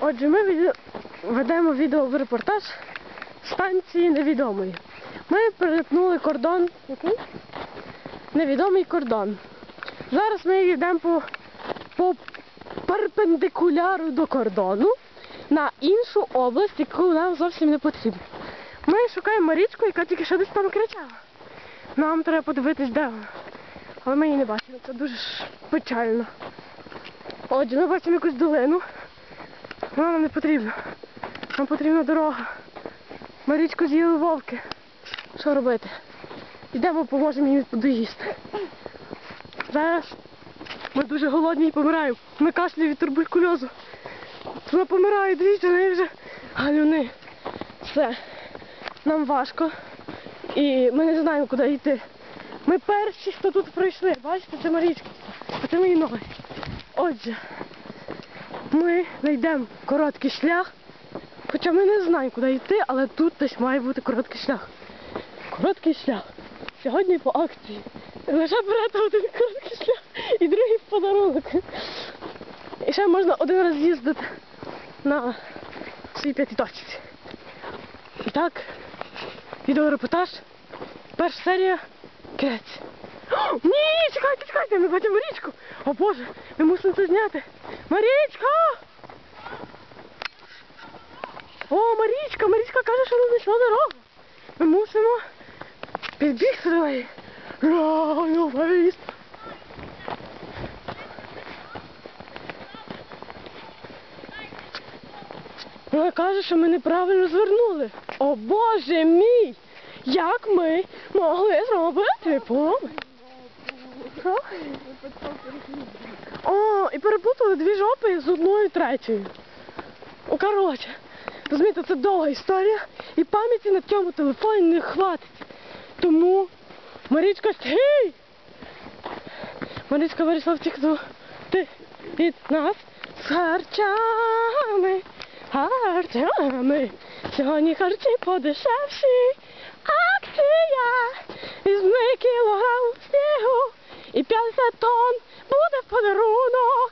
Отже, ми від- ведемо відеорепортаж станції невідомої. Ми перетнули кордон. Який? Невідомий кордон. Зараз ми йдемо по, по перпендикуляру до кордону на іншу область, яку нам зовсім не потрібно. Ми шукаємо Марічку, яка тільки що десь там кричала. Нам треба подивитись, де вона. Але ми її не бачимо. Це дуже печально. Отже, ми бачимо якусь долину. Вона нам не потрібна. Нам потрібна дорога. Марічку з'їли вовки. Що робити? Йдемо, поможемо їй доїсти. Зараз ми дуже голодні і помираємо. Ми кашлі від туберкульозу. Вона помирає, дивіться, в неї вже галюни. Все. Нам важко. І ми не знаємо, куди йти. Ми перші, хто тут пройшли. Бачите, це Марічка. А це мої ноги. Отже, ми знайдемо короткий шлях. Хоча ми не знаємо, куди йти, але тут десь має бути короткий шлях. Короткий шлях. Сьогодні по акції. Лише берете один короткий шлях і другий в подарунок. І ще можна один раз їздити на свій п'ятій точці. І так, відеорепортаж. Перша серія. Кець. Ні, чекайте, чекайте, ми бачимо Марічку. О Боже, ми мусимо це зняти. Марічка! О, Марічка, Марічка каже, що вона знайшла дорогу. Ми мусимо підбігти до неї. Фейс. Вона каже, що ми неправильно звернули. О Боже мій! Як ми могли зробити помилку? Що? О, і переплутали дві жопи з одною третьою. О, коротше, розумієте, це довга історія, і пам'яті на цьому телефоні не хватить. Тому Марічка стій! Марічка вирішила втікнути від нас з харчами. Харчами. Сьогодні харчі подешевші. Акція. Візьми кілограм і 50 тонн буде в подарунок.